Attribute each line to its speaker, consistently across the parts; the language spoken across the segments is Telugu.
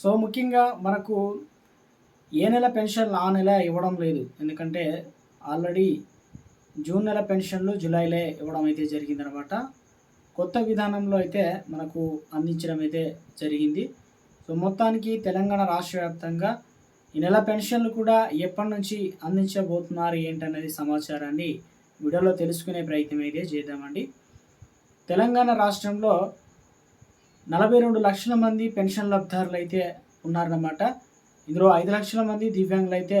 Speaker 1: సో ముఖ్యంగా మనకు ఏ నెల పెన్షన్ ఆ నెల ఇవ్వడం లేదు. ఎందుకంటే ఆల్రెడీ జూన్ నెల పెన్షన్లు జూలైలే ఇవ్వడం అయితే జరిగిందనమాట. కొత్త విధానంలో అయితే మనకు అందించడం అయితే జరిగింది. సో మొత్తానికి తెలంగాణ రాష్ట్ర వ్యాప్తంగా ఈ నెల పెన్షన్లు కూడా ఎప్పటి నుంచి అందించబోతున్నారు ఏంటనేది సమాచారాన్ని వీడియోలో తెలుసుకునే ప్రయత్నం అయితే చేద్దామండి. తెలంగాణ రాష్ట్రంలో నలభై రెండు లక్షల మంది పెన్షన్ లబ్ధారులు అయితే ఉన్నారన్నమాట. ఇందులో ఐదు లక్షల మంది దివ్యాంగులు అయితే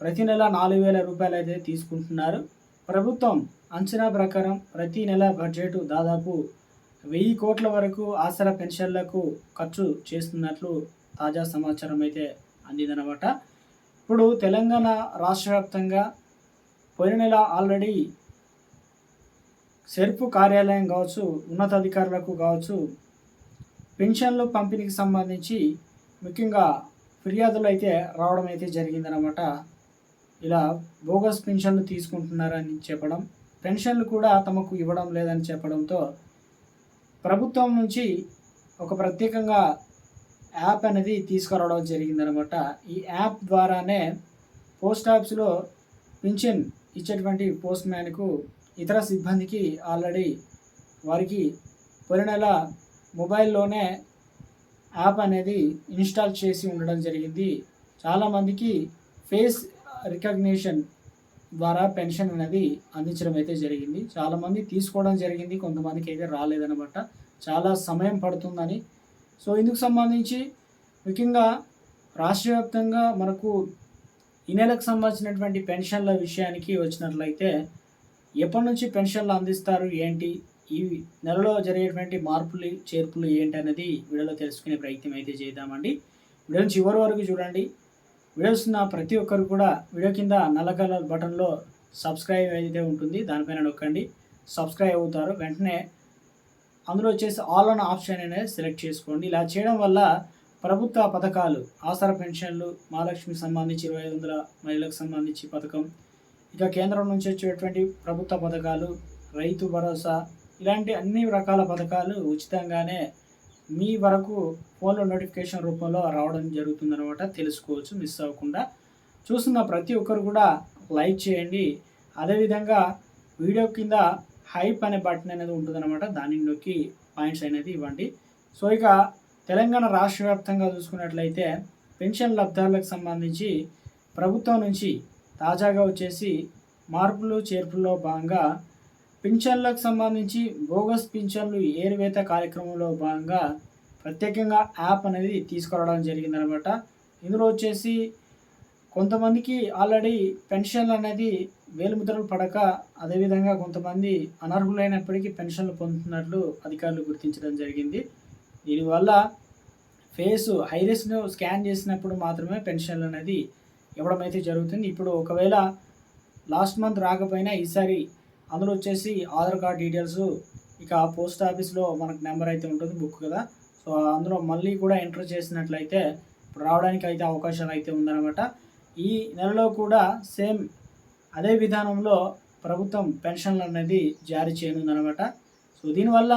Speaker 1: ప్రతి నెల నాలుగు వేల రూపాయలు అయితే తీసుకుంటున్నారు. ప్రభుత్వం అంచనా ప్రకారం ప్రతి నెల బడ్జెట్ దాదాపు వెయ్యి కోట్ల వరకు ఆసరా పెన్షన్లకు ఖర్చు చేస్తున్నట్లు తాజా సమాచారం అయితే అందిందనమాట ఇప్పుడు తెలంగాణ రాష్ట్ర వ్యాప్తంగా పోయిన నెల ఆల్రెడీ సెర్పు కార్యాలయం కావచ్చు ఉన్నతాధికారులకు కావచ్చు పెన్షన్లు పంపిణీకి సంబంధించి ముఖ్యంగా ఫిర్యాదులు అయితే రావడం అయితే జరిగిందనమాట ఇలా బోగస్ పెన్షన్లు తీసుకుంటున్నారని చెప్పడం పెన్షన్లు కూడా తమకు ఇవ్వడం లేదని చెప్పడంతో ప్రభుత్వం నుంచి ఒక ప్రత్యేకంగా యాప్ అనేది తీసుకురావడం జరిగిందనమాట ఈ యాప్ ద్వారానే పోస్ట్ ఆఫీస్లో పింఛన్ ఇచ్చేటువంటి పోస్ట్ మ్యాన్కు ఇతర సిబ్బందికి ఆల్రెడీ వారికి పోయిన నెల మొబైల్లోనే యాప్ అనేది ఇన్స్టాల్ చేసి ఉండడం జరిగింది. చాలామందికి ఫేస్ రికగ్నిషన్ ద్వారా పెన్షన్ అనేది అందించడం అయితే జరిగింది. చాలామంది తీసుకోవడం జరిగింది. కొంతమందికి అయితే రాలేదన్నమాట. చాలా సమయం పడుతుందని. సో ఇందుకు సంబంధించి ముఖ్యంగా రాష్ట్ర వ్యాప్తంగా మనకు ఈ నెలకు సంబంధించినటువంటి పెన్షన్ల విషయానికి వచ్చినట్లయితే ఎప్పటి నుంచి పెన్షన్లు అందిస్తారు? ఏంటి? ఈ నెలలో జరిగేటువంటి మార్పులు చేర్పులు ఏంటి అనేది వీడియోలో తెలుసుకునే ప్రయత్నం అయితే చేద్దామండి. వీడియోని చివరి వరకు చూడండి. వీడియోస్ ఉన్న ప్రతి ఒక్కరు కూడా వీడియో కింద నల్ల కలర్ బటన్లో సబ్స్క్రైబ్ అయితే ఉంటుంది దానిపైన నొక్కండి. సబ్స్క్రైబ్ అవుతారు. వెంటనే అందులో వచ్చేసి ఆల్ అన్ ఆప్షన్ అనేది సెలెక్ట్ చేసుకోండి. ఇలా చేయడం వల్ల ప్రభుత్వ పథకాలు ఆసరా పెన్షన్లు మహాలక్ష్మికి సంబంధించి ఇరవై ఐదు వందల మహిళలకు సంబంధించి పథకం ఇక కేంద్రం నుంచి వచ్చేటువంటి ప్రభుత్వ పథకాలు రైతు భరోసా ఇలాంటి అన్ని రకాల పథకాలు ఉచితంగానే మీ వరకు ఫోన్లో నోటిఫికేషన్ రూపంలో రావడం జరుగుతుందన్నమాట. తెలుసుకోవచ్చు మిస్ అవ్వకుండా. చూస్తున్న ప్రతి ఒక్కరు కూడా లైక్ చేయండి. అదేవిధంగా వీడియో కింద హైప్ అనే బటన్ అనేది ఉంటుందన్నమాట. దాన్ని నొక్కి పాయింట్స్ అనేది ఇవ్వండి. సో ఇక తెలంగాణ రాష్ట్ర వ్యాప్తంగా చూసుకున్నట్లయితే పెన్షన్ లబ్ధారులకు సంబంధించి ప్రభుత్వం నుంచి తాజాగా వచ్చేసి మార్పులు చేర్పుల్లో భాగంగా పింఛన్లకు సంబంధించి బోగస్ పింఛన్లు ఏరువేత కార్యక్రమంలో భాగంగా ప్రత్యేకంగా యాప్ అనేది తీసుకురావడం జరిగిందనమాట. ఇందులో వచ్చేసి కొంతమందికి ఆల్రెడీ పెన్షన్లు అనేది వేలుముద్రలు పడక అదేవిధంగా కొంతమంది అనర్హులైనప్పటికీ పెన్షన్లు పొందుతున్నట్లు అధికారులు గుర్తించడం జరిగింది. దీనివల్ల ఫేస్ హైరిస్ను స్కాన్ చేసినప్పుడు మాత్రమే పెన్షన్లు అనేది ఇవ్వడం అయితే జరుగుతుంది. ఇప్పుడు ఒకవేళ లాస్ట్ మంత్ రాకపోయినా ఈసారి అందులో వచ్చేసి ఆధార్ కార్డ్ డీటెయిల్స్ ఇక పోస్ట్ ఆఫీస్లో మనకు నెంబర్ అయితే ఉంటుంది బుక్ కదా. సో అందులో మళ్ళీ కూడా ఎంటర్ చేసినట్లయితే ఇప్పుడు రావడానికి అయితే అవకాశాలు అయితే ఉందన్నమాట. ఈ నెలలో కూడా సేమ్ అదే విధానంలో ప్రభుత్వం పెన్షన్లు అనేది జారీ చేయనుందనమాట సో దీనివల్ల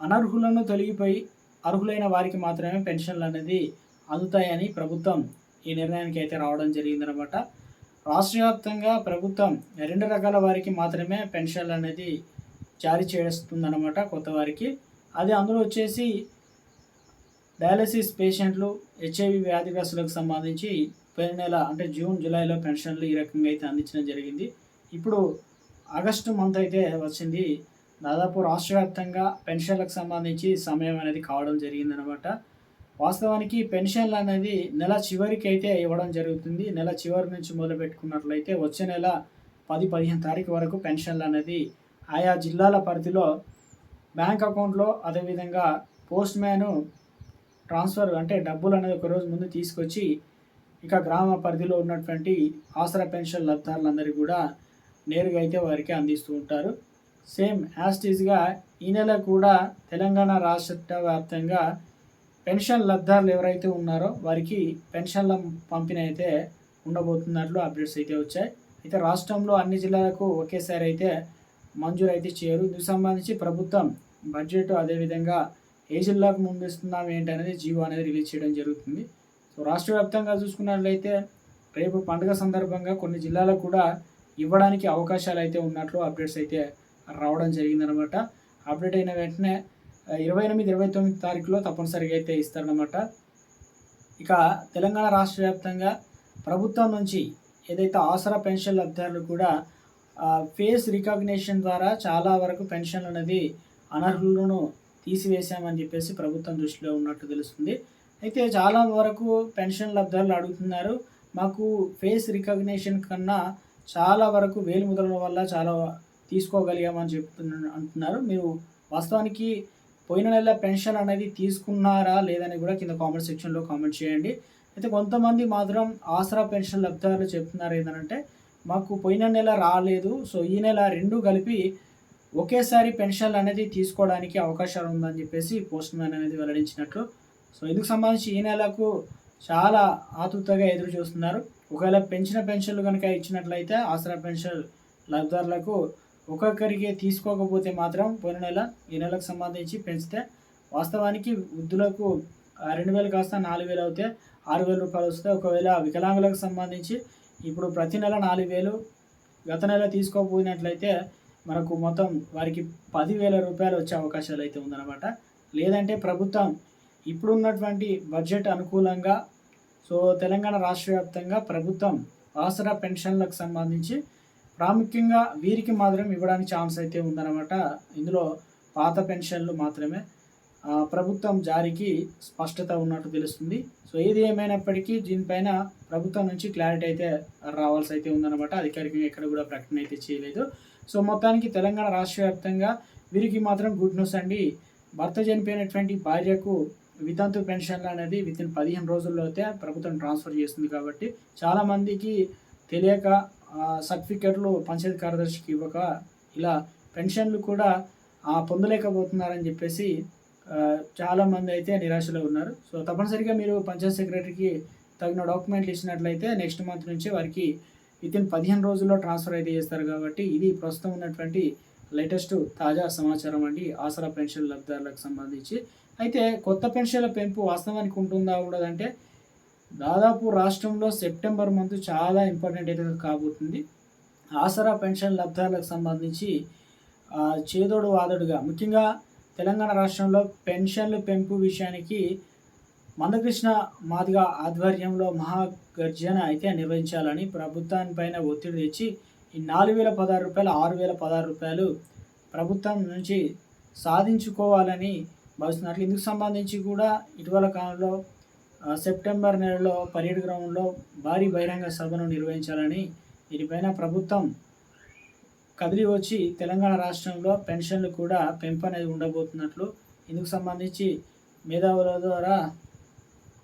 Speaker 1: అనర్హులను తొలగిపోయి అర్హులైన వారికి మాత్రమే పెన్షన్లు అనేది అందుతాయని ప్రభుత్వం ఈ నిర్ణయానికి అయితే రావడం జరిగిందనమాట రాష్ట్ర వ్యాప్తంగా ప్రభుత్వం రెండు రకాల వారికి మాత్రమే పెన్షన్లు అనేది జారీ చేస్తుందన్నమాట కొత్త వారికి అది అందులో వచ్చేసి డయాలసిస్ పేషెంట్లు హెచ్ఐవి వ్యాధిగ్రస్తులకు సంబంధించి పోయిన నెల అంటే జూన్ జూలైలో పెన్షన్లు ఈ రకంగా అయితే అందించడం జరిగింది. ఇప్పుడు ఆగస్టు మంత్ అయితే వచ్చింది. దాదాపు రాష్ట్ర వ్యాప్తంగా పెన్షన్లకు సంబంధించి సమయం అనేది కావడం జరిగిందనమాట వాస్తవానికి పెన్షన్లు అనేది నెల చివరికి అయితే ఇవ్వడం జరుగుతుంది. నెల చివరి నుంచి మొదలు పెట్టుకున్నట్లయితే వచ్చే నెల పది పదిహేను తారీఖు వరకు పెన్షన్లు అనేది ఆయా జిల్లాల పరిధిలో బ్యాంక్ అకౌంట్లో అదేవిధంగా పోస్ట్ మ్యాను ట్రాన్స్ఫర్ అంటే డబ్బులు అనేది ఒక రోజు ముందు తీసుకొచ్చి ఇక గ్రామ పరిధిలో ఉన్నటువంటి ఆసరా పెన్షన్ లబ్ధారులందరికీ కూడా నేరుగా అయితే వారికి అందిస్తూ ఉంటారు. సేమ్ యాస్టీజ్గా ఈ నెల కూడా తెలంగాణ రాష్ట్ర వ్యాప్తంగా పెన్షన్ లబ్ధారులు ఎవరైతే ఉన్నారో వారికి పెన్షన్ల పంపిణీ అయితే ఉండబోతున్నట్లు అప్డేట్స్ అయితే వచ్చాయి. అయితే రాష్ట్రంలో అన్ని జిల్లాలకు ఒకేసారి అయితే మంజూరు అయితే చేయరు. ఇందుకు సంబంధించి ప్రభుత్వం బడ్జెట్ అదేవిధంగా ఏ జిల్లాకు ముందుస్తున్నాం ఏంటి అనేది జీవో అనేది రిలీజ్ చేయడం జరుగుతుంది. సో రాష్ట్ర వ్యాప్తంగా చూసుకున్నట్లయితే రేపు పండుగ సందర్భంగా కొన్ని జిల్లాలకు కూడా ఇవ్వడానికి అవకాశాలు అయితే ఉన్నట్లు అప్డేట్స్ అయితే రావడం జరిగిందనమాట అప్డేట్ అయిన వెంటనే ఇరవై ఎనిమిది ఇరవై తొమ్మిది తారీఖులో తప్పనిసరిగా అయితే ఇస్తారనమాట ఇక తెలంగాణ రాష్ట్ర వ్యాప్తంగా ప్రభుత్వం నుంచి ఏదైతే ఆసరా పెన్షన్ లబ్ధిదారులు కూడా ఫేస్ రికగ్నేషన్ ద్వారా చాలా వరకు పెన్షన్లు అనేది అనర్హులను తీసివేశామని చెప్పేసి ప్రభుత్వం దృష్టిలో ఉన్నట్టు తెలుస్తుంది. అయితే చాలా వరకు పెన్షన్ లబ్ధారులు అడుగుతున్నారు. మాకు ఫేస్ రికగ్నేషన్ కన్నా చాలా వరకు వేలు ముద్రల వల్ల చాలా తీసుకోగలిగామని చెప్తున్న అంటున్నారు. మీరు వాస్తవానికి పోయిన నెల పెన్షన్ అనేది తీసుకున్నారా లేదని కూడా కింద కామెంట్ సెక్షన్లో కామెంట్ చేయండి. అయితే కొంతమంది మాత్రం ఆసరా పెన్షన్ లబ్ధిదారులు చెప్తున్నారు ఏంటంటే మాకు పోయిన నెల రాలేదు సో ఈ నెల రెండు కలిపి ఒకేసారి పెన్షన్ అనేది తీసుకోవడానికి అవకాశాలు ఉందని చెప్పేసి పోస్ట్ మ్యాన్ అనేది వెల్లడించినట్లు సో ఇందుకు సంబంధించి ఈ నెలకు చాలా ఆతృతగా ఎదురు చూస్తున్నారు. ఒకవేళ పెంచిన పెన్షన్లు కనుక ఇచ్చినట్లయితే ఆసరా పెన్షన్ లబ్ధిదారులకు ఒక్కొక్కరికి తీసుకోకపోతే మాత్రం పోయిన నెల ఈ నెలకు సంబంధించి పెంచితే వాస్తవానికి వృద్ధులకు రెండు వేలు కాస్త నాలుగు వేలు అవుతే ఆరు వేల రూపాయలు వస్తే ఒకవేళ వికలాంగులకు సంబంధించి ఇప్పుడు ప్రతి నెల నాలుగు వేలు గత నెల తీసుకోకపోయినట్లయితే మనకు మొత్తం వారికి పదివేల రూపాయలు వచ్చే అవకాశాలు అయితే ఉందన్నమాట. లేదంటే ప్రభుత్వం ఇప్పుడున్నటువంటి బడ్జెట్ అనుకూలంగా సో తెలంగాణ రాష్ట్ర వ్యాప్తంగా ప్రభుత్వం ఆసరా పెన్షన్లకు సంబంధించి ప్రాముఖ్యంగా వీరికి మాత్రం ఇవ్వడానికి ఛాన్స్ అయితే ఉందన్నమాట. ఇందులో పాత పెన్షన్లు మాత్రమే. ప్రభుత్వం జారీకి స్పష్టత ఉన్నట్టు తెలుస్తుంది. సో ఏది ఏమైనప్పటికీ దీనిపైన ప్రభుత్వం నుంచి క్లారిటీ అయితే రావాల్సి అయితే ఉందన్నమాట. అధికారికంగా ఎక్కడ కూడా ప్రకటన అయితే చేయలేదు. సో మొత్తానికి తెలంగాణ రాష్ట్ర వ్యాప్తంగా వీరికి మాత్రం గుడ్ న్యూస్ అండి. భర్త చనిపోయినటువంటి భార్యకు వితంతు పెన్షన్లు అనేది విత్ ఇన్ పదిహేను రోజుల్లో అయితే ప్రభుత్వం ట్రాన్స్ఫర్ చేస్తుంది కాబట్టి చాలామందికి తెలియక సర్టిఫికెట్లు పంచాయతీ కార్యదర్శికి ఇవ్వక ఇలా పెన్షన్లు కూడా ఆ, పొందలేకపోతున్నారని చెప్పేసి చాలామంది అయితే నిరాశలో ఉన్నారు. సో తప్పనిసరిగా మీరు పంచాయత్ సెక్రటరీకి తగిన డాక్యుమెంట్లు ఇచ్చినట్లయితే నెక్స్ట్ మంత్ నుంచి వారికి ఇతిన్ పదిహేను రోజుల్లో ట్రాన్స్ఫర్ అయితే చేస్తారు కాబట్టి ఇది ప్రస్తుతం ఉన్నటువంటి లేటెస్ట్ తాజా సమాచారం అండి ఆసరా పెన్షన్ లబ్ధిదారులకు సంబంధించి. అయితే కొత్త పెన్షన్ల పెంపు వాస్తవానికి ఉంటుందా ఉండదంటే దాదాపు రాష్ట్రంలో సెప్టెంబర్ మంత్ చాలా ఇంపార్టెంట్ అయితే కాబోతుంది. ఆసరా పెన్షన్ లబ్ధాలకు సంబంధించి చేదోడు వాదోడుగా ముఖ్యంగా తెలంగాణ రాష్ట్రంలో పెన్షన్లు పెంపు విషయానికి మందకృష్ణ మాదిగ ఆధ్వర్యంలో మహాగర్జన అయితే నిర్వహించాలని ప్రభుత్వానిపైన ఒత్తిడి తెచ్చి ఈ నాలుగు వేల పదహారు రూపాయలు ఆరు వేల పదహారు రూపాయలు ప్రభుత్వం నుంచి సాధించుకోవాలని భావిస్తున్నట్లు ఇందుకు సంబంధించి కూడా ఇటీవల కాలంలో సెప్టెంబర్ నెలలో పరేడ్ గ్రౌండ్లో భారీ బహిరంగ సభను నిర్వహించాలని దీనిపైన ప్రభుత్వం కదిలి వచ్చి తెలంగాణ రాష్ట్రంలో పెన్షన్లు కూడా పెంపు అనేది ఉండబోతున్నట్లు. ఇందుకు సంబంధించి మేధావుల ద్వారా